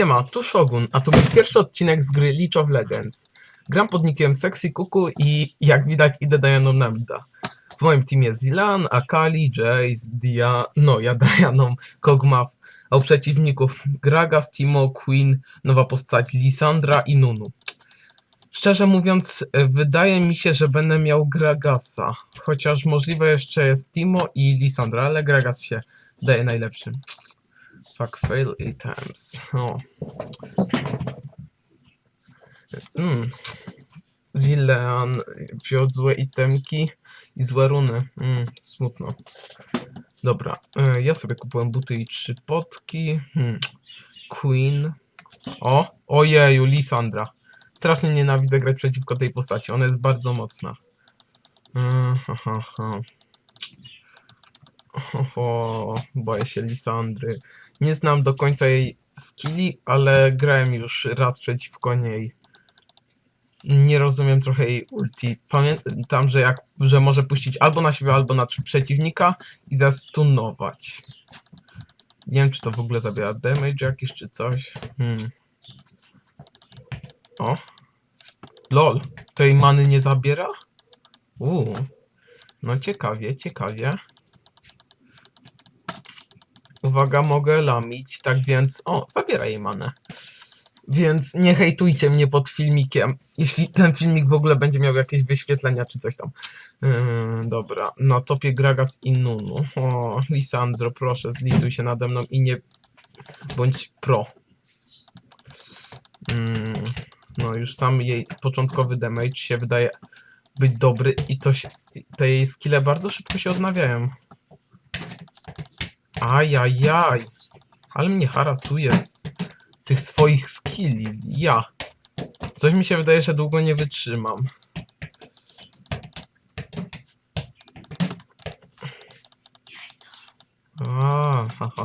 Siema, tu Shogun, a to mój pierwszy odcinek z gry League of Legends. Gram pod nickiem Sexy Kuku i jak widać idę Dianą na mida. W moim teamie jest Zilan, Akali, Jace, Dia, no ja Dianą, Kog'Maw, a u przeciwników Gragas, Timo, Queen, nowa postać Lisandra i Nunu. Szczerze mówiąc, wydaje mi się, że będę miał Gragasa, chociaż możliwe jeszcze jest Timo i Lisandra, ale Gragas się daje najlepszy. Fuck fail items. O. Mm. Wziął złe itemki i złe runy. Mm, smutno. Dobra, e, ja sobie kupiłem buty i trzy potki. Hmm. Queen. O, ojeju, Lisandra. Strasznie nienawidzę grać przeciwko tej postaci. Ona jest bardzo mocna. Mm, ha, ha, ha. Oho, boję się Lisandry. Nie znam do końca jej skilli, ale grałem już raz przeciwko niej. Nie rozumiem trochę jej ulti. Pamiętam, że, jak, że może puścić albo na siebie, albo na przeciwnika i zastunować. Nie wiem, czy to w ogóle zabiera damage jakiś, czy coś. Hmm. O. Lol. Tej many nie zabiera? Uuu. No ciekawie, ciekawie. Uwaga, mogę lamić, tak więc... O, zabiera jej manę. Więc nie hejtujcie mnie pod filmikiem, jeśli ten filmik w ogóle będzie miał jakieś wyświetlenia czy coś tam. Yy, dobra, na topie Gragas i Nunu. O, Lisandro, proszę, zlituj się nade mną i nie bądź pro. Yy, no już sam jej początkowy damage się wydaje być dobry i to się, te jej skille bardzo szybko się odnawiają. Ajajaj. Ale mnie harasuje z tych swoich skilli. Ja. Coś mi się wydaje, że długo nie wytrzymam. A, haha.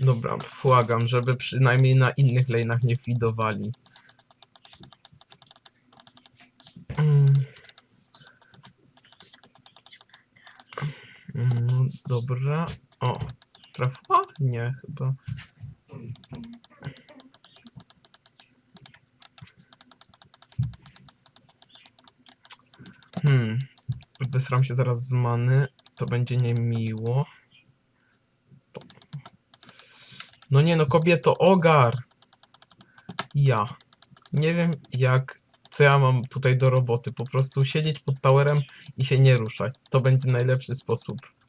Dobra, błagam, żeby przynajmniej na innych lane'ach nie fidowali. Mm. Mm, dobra. O, trafiła? Nie, chyba. Hmm. Wysram się zaraz z many. To będzie niemiło. No nie no, kobieto, ogar! Ja. Nie wiem jak, co ja mam tutaj do roboty. Po prostu siedzieć pod towerem i się nie ruszać. To będzie najlepszy sposób.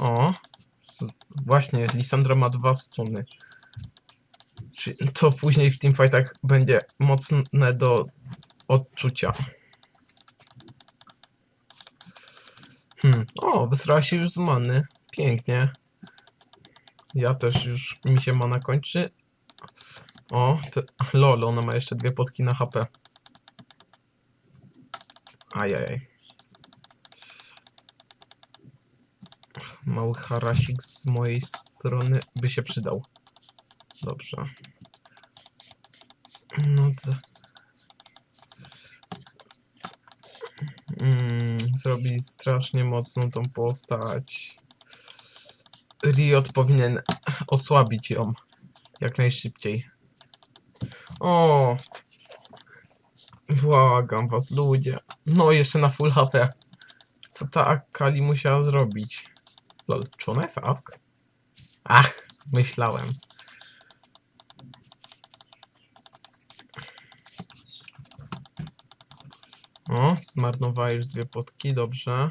O. Właśnie, Lisandra ma dwa stuny. Czy to później w teamfightach będzie mocne do odczucia. Hmm. O, wysrała się już z many. Pięknie. Ja też już mi się mana kończy. O, te, lol, ona ma jeszcze dwie potki na HP. Ajajaj. Mały harasik z mojej strony by się przydał. Dobrze. No to... Mm, zrobili strasznie mocną tą postać. Riot powinien osłabić ją jak najszybciej. O! Błagam was, ludzie. No, jeszcze na full HP. Co ta Akali musiała zrobić? Lol, czy ona jest awk? Ach, myślałem. O, zmarnowała już dwie potki, dobrze.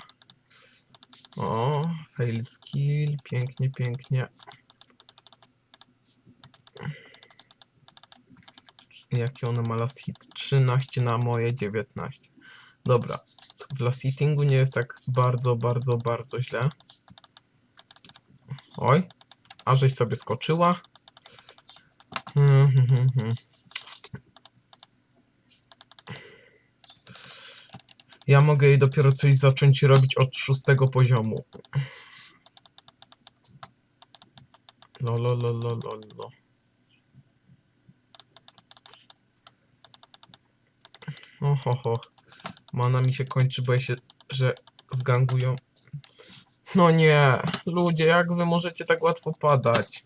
O, fail skill, pięknie, pięknie. Jakie ona ma last hit? 13 na moje 19. Dobra, w last hittingu nie jest tak bardzo, bardzo, bardzo źle. Oj, a żeś sobie skoczyła. Hmm, hmm, hmm. Ja mogę jej dopiero coś zacząć robić od szóstego poziomu. Lo, lo, lo, lo, lo, lo. Oho, ho. Mana mi się kończy, boję się, że zgangują. No nie, ludzie, jak wy możecie tak łatwo padać?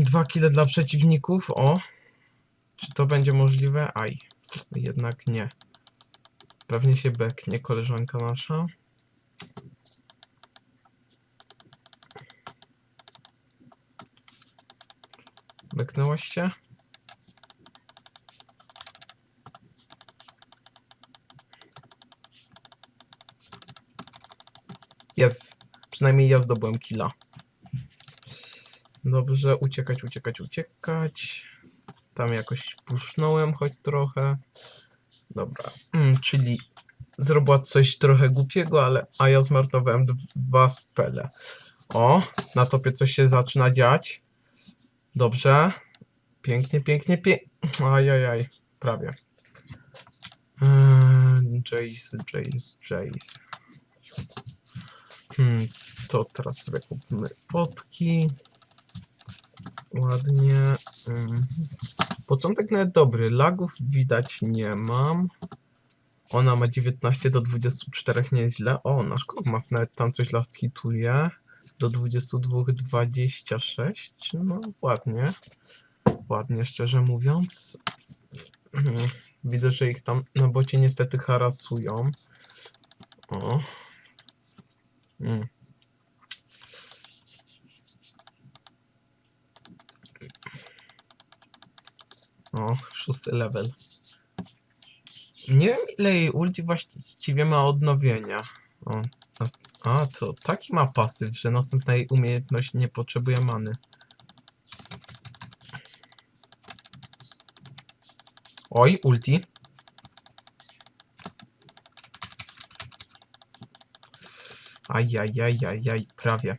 Dwa kile dla przeciwników, o. Czy to będzie możliwe? Aj, jednak nie. Pewnie się beknie koleżanka nasza. Beknęłaś się? Jest. Przynajmniej ja zdobyłem killa. Dobrze, uciekać, uciekać, uciekać. Tam jakoś pusznąłem choć trochę. Dobra, mm, czyli zrobiła coś trochę głupiego, ale a ja zmarnowałem dwa spele. O, na topie coś się zaczyna dziać. Dobrze. Pięknie, pięknie, pięknie. Ajajaj, prawie. Eee, Jace, Jace, Jace. Hmm, to teraz sobie kupimy potki. Ładnie. Mm. Początek nawet dobry. Lagów widać nie mam. Ona ma 19 do 24, nieźle. O, nasz Kogmaf nawet tam coś last hituje. Do 22, 26. No, ładnie. Ładnie, szczerze mówiąc. Mhm. Widzę, że ich tam na bocie niestety harasują. O. Mm. O, szósty level. Nie wiem ile jej ulti właściwie ma odnowienia. O, a, to taki ma pasyw, że następna jej umiejętność nie potrzebuje many. Oj, ulti. Ajajajajaj, prawie.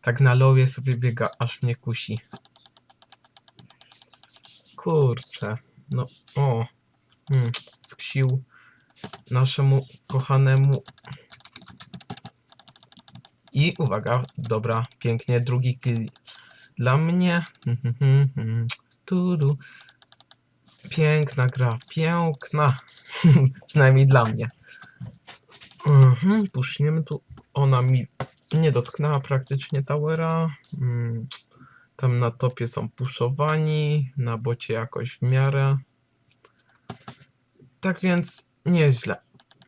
Tak na lowie sobie biega, aż mnie kusi. Kurczę. No, o. Hmm, sksił naszemu kochanemu. I uwaga, dobra, pięknie, drugi kill dla mnie. Tudu. Piękna gra, piękna. Przynajmniej dla mnie. Mhm, puszniemy tu. Ona mi nie dotknęła praktycznie towera. Mm, Tam na topie są puszowani, na bocie jakoś w miarę. Tak więc nieźle.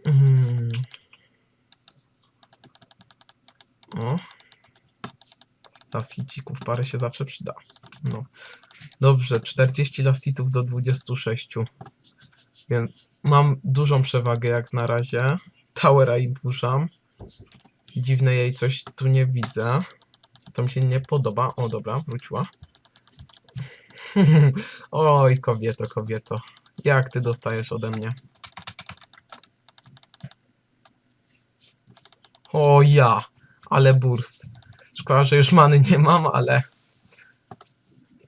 Mm. O. Lasicików parę się zawsze przyda. No. Dobrze, 40 lasitów do 26. Więc mam dużą przewagę jak na razie. Towera i burzam. Dziwne jej coś tu nie widzę. To mi się nie podoba. O, dobra, wróciła. Oj, kobieto, kobieto. Jak ty dostajesz ode mnie? O ja, ale burs. Szkoda, że już many nie mam, ale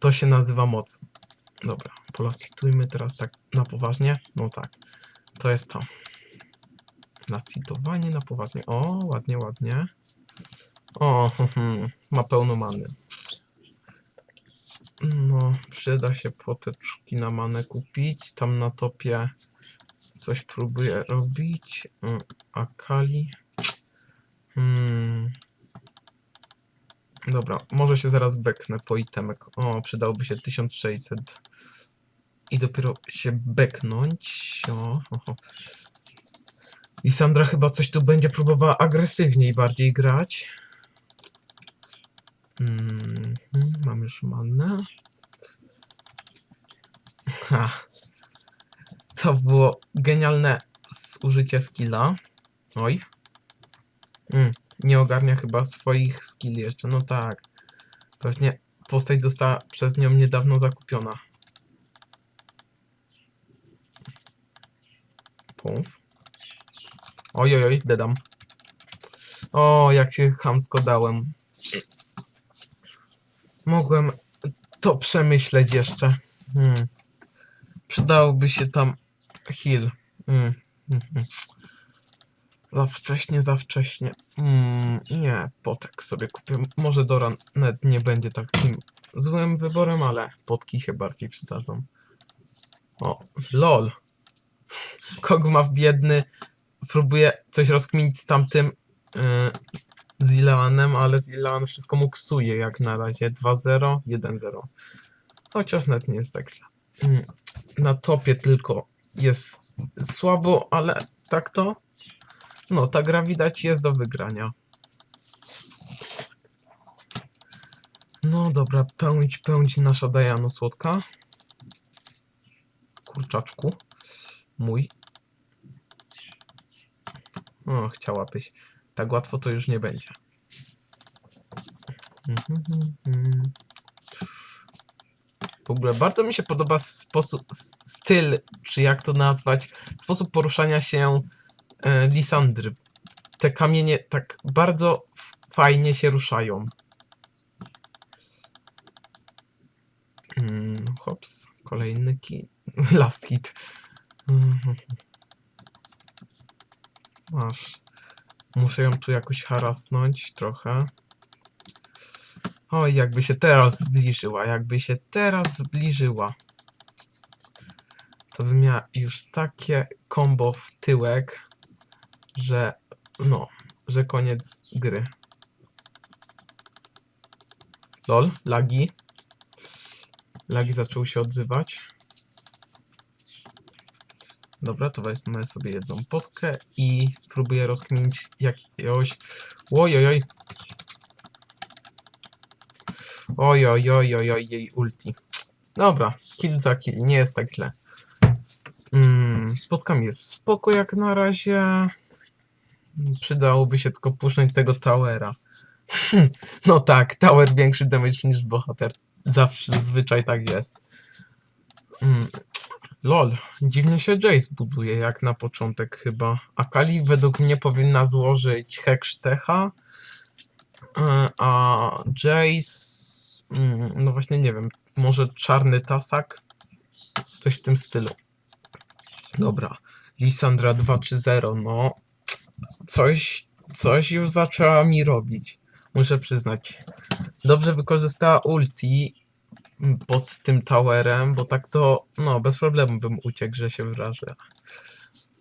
to się nazywa moc. Dobra, polacitujmy teraz tak na poważnie. No tak, to jest to. Nacitowanie na poważnie. O, ładnie, ładnie. O, hmm, ma pełno many. No, przyda się poteczki na manę kupić. Tam na topie coś próbuję robić. Mm, Akali. Hmm. Dobra, może się zaraz beknę po itemek. O, przydałoby się 1600. I dopiero się beknąć. O, o, o. Lisandra chyba coś tu będzie próbowała agresywniej bardziej grać. Mhm, mam już manę. Ha. To było genialne zużycie skilla. Oj. Mm, nie ogarnia chyba swoich skilli jeszcze. No tak. Pewnie postać została przez nią niedawno zakupiona. Puf. Oj, oj, oj, dedam. O, jak się chamsko dałem. Mogłem to przemyśleć jeszcze. Hmm. Przydałoby się tam heal. Hmm. hmm, hmm. Za wcześnie, za wcześnie. Mm, nie, potek sobie kupię. Może Doran nie będzie takim złym wyborem, ale potki się bardziej przydadzą. O, lol. Kogmaw biedny próbuję coś rozkminić z tamtym yy, ale Zilean wszystko mu ksuje jak na razie. 2-0, 1-0. Chociaż nawet nie jest tak źle. Mm, Na topie tylko jest słabo, ale tak to. No, ta gra widać jest do wygrania. No dobra, pędź, pędź nasza Dajano słodka. Kurczaczku. Mój. O, chciałabyś. Tak łatwo to już nie będzie. W ogóle bardzo mi się podoba sposób, styl, czy jak to nazwać, sposób poruszania się e, Lisandry. Te kamienie tak bardzo fajnie się ruszają. Mm, hops, kolejny ki... Last hit. Masz. Muszę ją tu jakoś harasnąć trochę. Oj, jakby się teraz zbliżyła, jakby się teraz zbliżyła. To by miała już takie combo w tyłek, że no, że koniec gry. Lol, lagi. Lagi zaczął się odzywać. Dobra, to wezmę sobie jedną potkę i spróbuję rozkminić jakiegoś... Ojojoj. Ojojojojoj, jej ulti. Dobra, kill za kill, nie jest tak źle. Mm, spotkam jest spoko jak na razie. Przydałoby się tylko puszczać tego towera. no tak, tower większy damage niż bohater. Zawsze, zazwyczaj tak jest. Mm, lol, dziwnie się Jace buduje, jak na początek chyba. Akali według mnie powinna złożyć Hekstecha, e, a Jace... mm, No właśnie nie wiem, może czarny tasak? Coś w tym stylu. Dobra, Lisandra 2-3-0, no coś, coś już zaczęła mi robić. Muszę przyznać. Dobrze wykorzystała ulti pod tym towerem, bo tak to, no, bez problemu bym uciekł, że się wyrażę.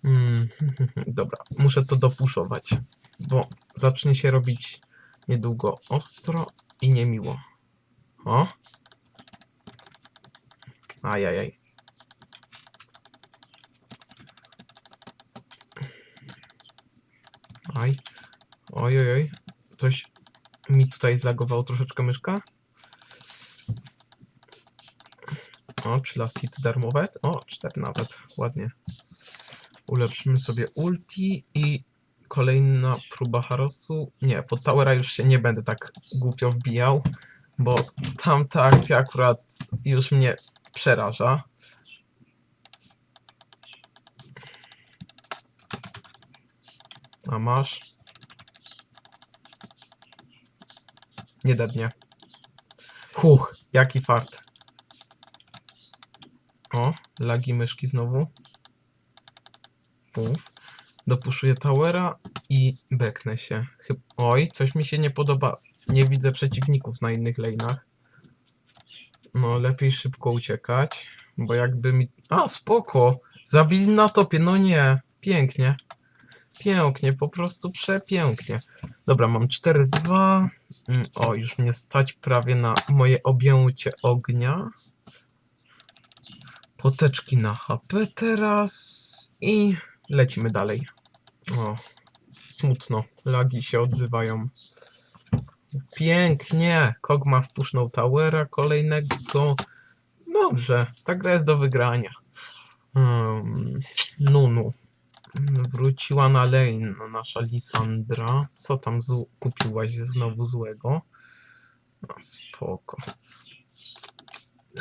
Mm, dobra, muszę to dopuszować, bo zacznie się robić niedługo ostro i niemiło. O! Ajajaj. Aj. Oj, oj, oj. Coś mi tutaj zlagowało troszeczkę myszka. O, 3 last hit darmowe. O, 4 nawet. Ładnie. Ulepszymy sobie ulti i kolejna próba Harosu. Nie, pod Towera już się nie będę tak głupio wbijał, bo tamta akcja akurat już mnie przeraża. A masz. Nie dednie. Huch, jaki fart. O, lagi myszki znowu. Puf. Dopuszuję towera i beknę się. Oj, coś mi się nie podoba. Nie widzę przeciwników na innych lane'ach. No, lepiej szybko uciekać, bo jakby mi... A, spoko! Zabili na topie, no nie. Pięknie. Pięknie, po prostu przepięknie. Dobra, mam 4-2. Mm, O, już mnie stać prawie na moje objęcie ognia. Poteczki na HP teraz i lecimy dalej. O, smutno. Lagi się odzywają. Pięknie. Kogma wpuszczał towera kolejnego. Dobrze, ta gra jest do wygrania. Um, Nunu. Wróciła na lane nasza Lisandra. Co tam kupiłaś znowu złego? No, spoko.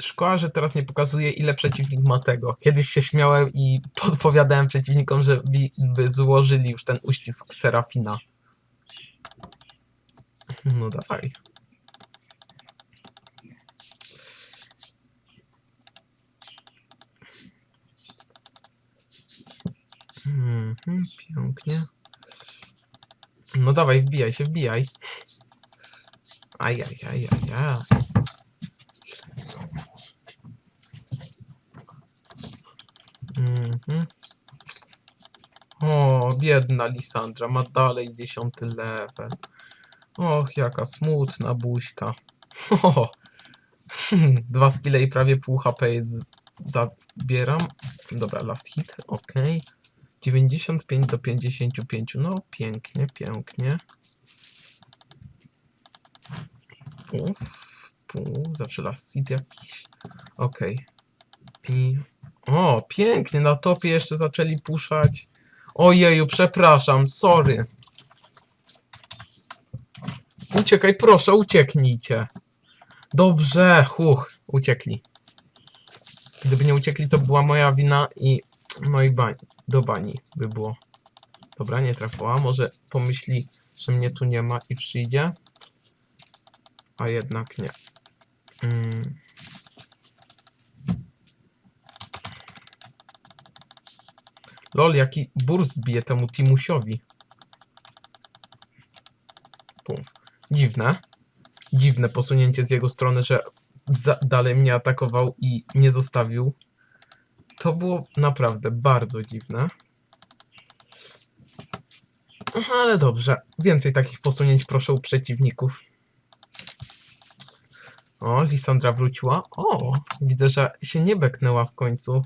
Szkoda, że teraz nie pokazuje ile przeciwnik ma tego. Kiedyś się śmiałem i podpowiadałem przeciwnikom, że bi- by złożyli już ten uścisk Serafina. No dawaj. Mhm, pięknie. No dawaj, wbijaj się, wbijaj. Aj, aj, aj, aj, aj. Mhm. O, biedna Lisandra ma dalej dziesiąty level. Och, jaka smutna buźka. O, dwa skille i prawie pół HP zabieram. Dobra, last hit, ok. 95 do 55, no pięknie, pięknie. Puf, puf, zawsze last hit jakiś. Ok. O, pięknie, na topie jeszcze zaczęli puszać. Ojeju, przepraszam, sorry. Uciekaj, proszę, ucieknijcie. Dobrze, huch, uciekli. Gdyby nie uciekli, to była moja wina i... No i bań, do bani by było. Dobra, nie trafiła. Może pomyśli, że mnie tu nie ma i przyjdzie. A jednak nie. Mm. Lol, jaki burst bije temu Timusiowi. Puf. Dziwne. Dziwne posunięcie z jego strony, że dalej mnie atakował i nie zostawił. To było naprawdę bardzo dziwne. Ale dobrze. Więcej takich posunięć proszę u przeciwników. O, Lisandra wróciła. O, widzę, że się nie beknęła w końcu.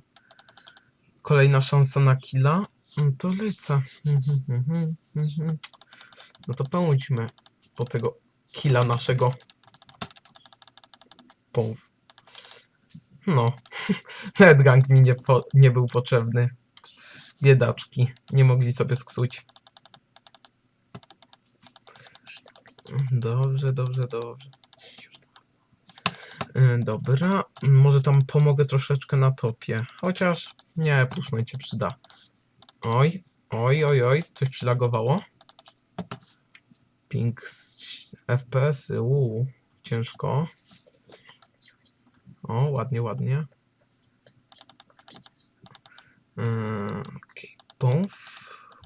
Kolejna szansa na killa. Mm, To lecę. Mhm, mhm, mhm. No to pójdźmy po tego killa naszego. Pąw. No. Netgang mi nie, po, nie był potrzebny. Biedaczki. Nie mogli sobie sksuć. Dobrze, dobrze, dobrze. Y, Dobra, może tam pomogę troszeczkę na topie. Chociaż nie, puszczmy cię przyda. Oj, oj, oj, oj, coś przylagowało. Ping FPS, uuu, ciężko. O, ładnie, ładnie. Yy, Okej, pomf.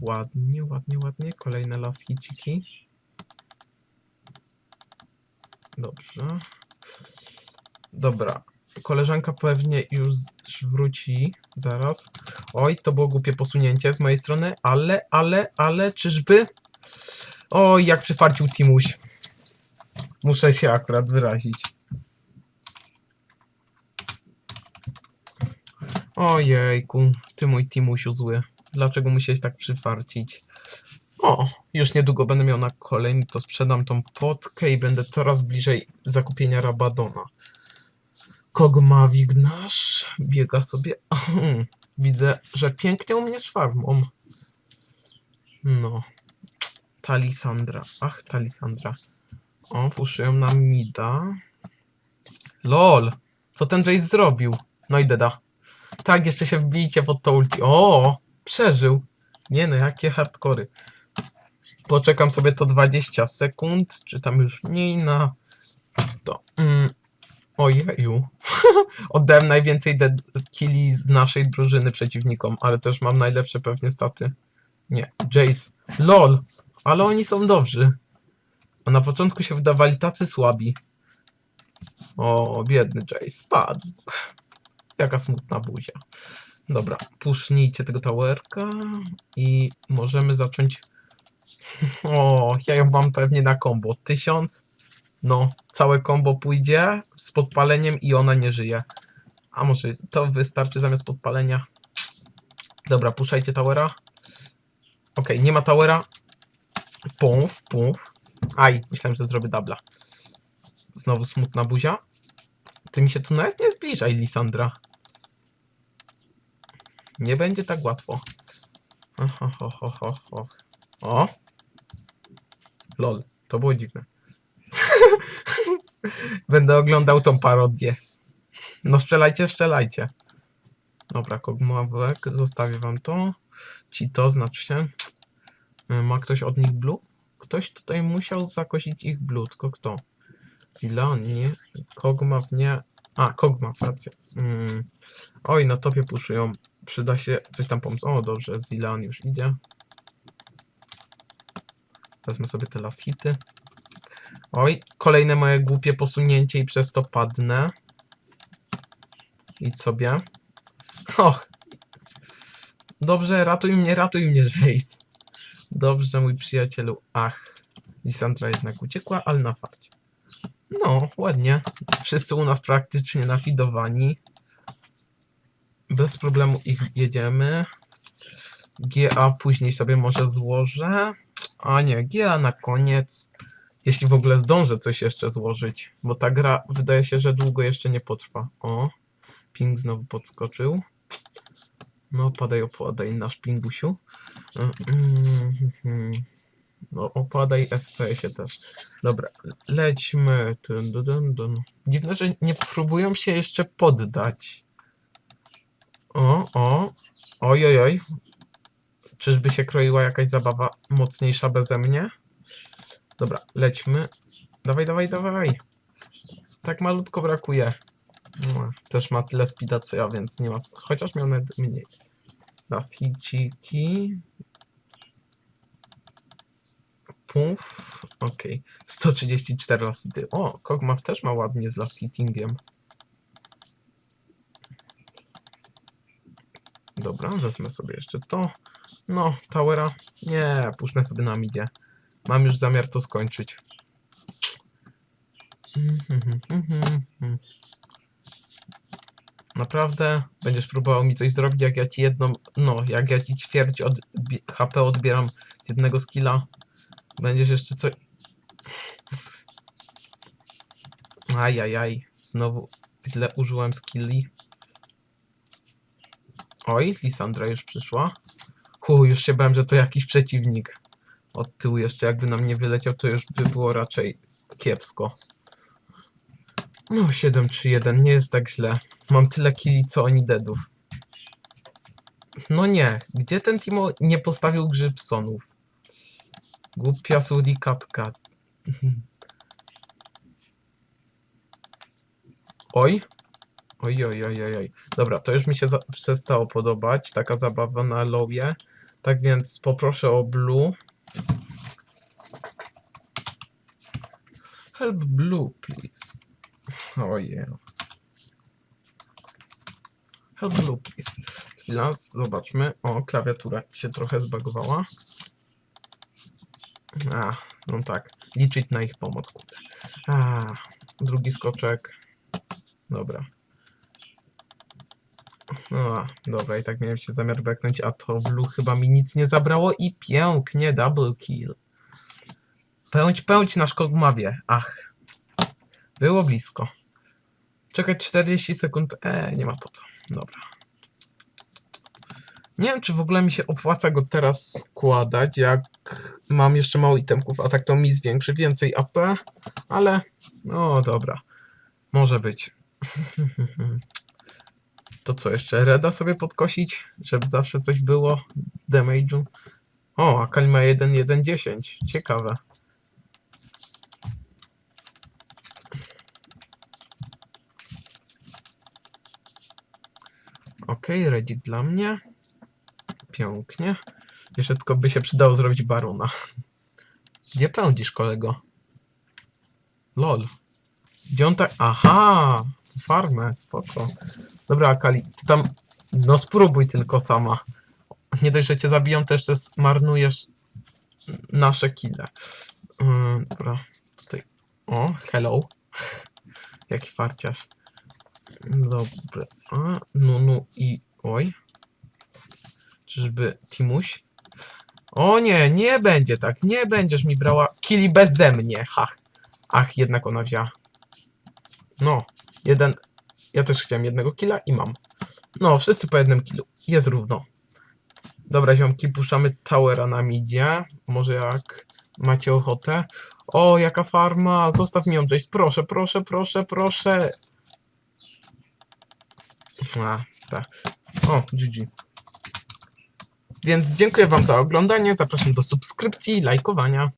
Ładnie, ładnie, ładnie. Kolejne las hiciki. Dobrze. Dobra. Koleżanka pewnie już wróci zaraz. Oj, to było głupie posunięcie z mojej strony, ale, ale, ale, czyżby? Oj, jak przyfarcił Timuś. Muszę się akurat wyrazić. Ojejku, ty mój Timusiu zły. Dlaczego musiałeś tak przyfarcić? O, już niedługo będę miał na kolejny, to sprzedam tą potkę i będę coraz bliżej zakupienia Rabadona. Kogmawik nasz biega sobie. Widzę, że pięknie u mnie z farmą. No. Talisandra. Ach, Talisandra. O, puszują nam Mida. LOL! Co ten Jace zrobił? No i deda. Tak, jeszcze się wbijcie pod to ulti. O! Przeżył. Nie no, jakie hardkory. Poczekam sobie to 20 sekund, czy tam już mniej na to. Mm. Ojeju. Oddałem najwięcej dead killi z naszej drużyny przeciwnikom, ale też mam najlepsze pewnie staty. Nie, Jace. LOL. Ale oni są dobrzy. A na początku się wydawali tacy słabi. O, biedny Jace. Spadł. Jaka smutna buzia. Dobra, pusznijcie tego towerka i możemy zacząć. O, ja ją mam pewnie na combo. Tysiąc. No, całe combo pójdzie z podpaleniem i ona nie żyje. A może to wystarczy zamiast podpalenia. Dobra, puszczajcie towera. Okej, nie ma towera. Pumf, pumf. Aj, myślałem, że zrobię dubla. Znowu smutna buzia. Ty mi się tu nawet nie zbliżaj, Lisandra. Nie będzie tak łatwo. Ho, ho, ho, ho, ho. O! Lol, to było dziwne. Będę oglądał tą parodię. No strzelajcie, strzelajcie. Dobra, kogmawek, zostawię wam to. Ci to, znaczy się. Y, Ma ktoś od nich blue? Ktoś tutaj musiał zakosić ich blue, tylko kto? Zilon, nie. Kogmaw, nie. A, Kogmaw, racja. Mm. Oj, na topie puszują. Przyda się coś tam pomóc. O, dobrze, Zilan już idzie. Wezmę sobie te last hity. Oj, kolejne moje głupie posunięcie i przez to padnę. Idź sobie. Och. Dobrze, ratuj mnie, ratuj mnie, Jace. Dobrze, mój przyjacielu. Ach, Lisandra jednak uciekła, ale na farcie. No, ładnie. Wszyscy u nas praktycznie nafidowani. Bez problemu ich jedziemy. GA później sobie może złożę. A nie, GA na koniec. Jeśli w ogóle zdążę coś jeszcze złożyć. Bo ta gra wydaje się, że długo jeszcze nie potrwa. O, ping znowu podskoczył. No, padaj, opadaj nasz pingusiu. Mm, mm, mm. No, opadaj FPS-ie też. Dobra, lećmy. Dziwne, że nie próbują się jeszcze poddać. O, o. Oj, oj, oj. Czyżby się kroiła jakaś zabawa mocniejsza beze mnie? Dobra, lećmy. Dawaj, dawaj, dawaj. Tak malutko brakuje. No, też ma tyle speeda co ja, więc nie ma. Chociaż miał nawet mniej. Last hiciki. Puf. Okej. 134 last hity. O, Kogmaw też ma ładnie z last hittingiem. Dobra, wezmę sobie jeszcze to. No, Towera. Nie, puszczę sobie na midzie. Mam już zamiar to skończyć. Naprawdę? Będziesz próbował mi coś zrobić, jak ja ci jedną, no, jak ja ci ćwierć od, HP odbieram z jednego skilla? Będziesz jeszcze coś... Ajajaj, znowu źle użyłem skilli. Oj, Lisandra już przyszła. Hu, już się bałem, że to jakiś przeciwnik. Od tyłu jeszcze jakby na mnie wyleciał, to już by było raczej kiepsko. No, 7-3-1, nie jest tak źle. Mam tyle killi, co oni deadów. No nie, gdzie ten Timo nie postawił Grzybsonów? Głupia surikatka. Oj. Oj, oj, oj, oj, oj. Dobra, to już mi się przestało podobać, taka zabawa na lowie. Tak więc poproszę o blue. Help blue, please. Ojej. Help blue, please. Chwila, zobaczmy. O, klawiatura się trochę zbagowała. A, no tak. Liczyć na ich pomoc, kurde. A, drugi skoczek. Dobra. No, dobra, i tak miałem się zamiar beknąć, a to blue chyba mi nic nie zabrało i pięknie, double kill. Pędź, pędź nasz kogmawie. Ach. Było blisko. Czekać 40 sekund. E, nie ma po co. Dobra. Nie wiem, czy w ogóle mi się opłaca go teraz składać, jak mam jeszcze mało itemków, a tak to mi zwiększy więcej AP, ale no dobra. Może być. To co, jeszcze Reda sobie podkosić, żeby zawsze coś było damage'u? O, Akali ma 1.1.10. Ciekawe. Reddit dla mnie. Pięknie. Jeszcze tylko by się przydało zrobić barona. Gdzie pędzisz, kolego? Lol. Gdzie on tak... Aha! Farmę, spoko. Dobra, Akali, ty tam... No spróbuj tylko sama. Nie dość, że cię zabiją, to jeszcze zmarnujesz nasze kile. Yy, dobra, tutaj... O, hello. Jaki farciarz. Dobra. A, no, no i... Oj. Czyżby Timuś? O nie, nie będzie tak. Nie będziesz mi brała kili beze mnie. Ach. Ach, jednak ona wzięła. No, jeden. Ja też chciałem jednego killa i mam. No, wszyscy po jednym killu. Jest równo. Dobra, ziomki, puszczamy towera na midzie. Może jak macie ochotę. O, jaka farma. Zostaw mi ją, Jace. Proszę, proszę, proszę, proszę. A, tak. O, GG. Więc dziękuję wam za oglądanie. Zapraszam do subskrypcji i lajkowania.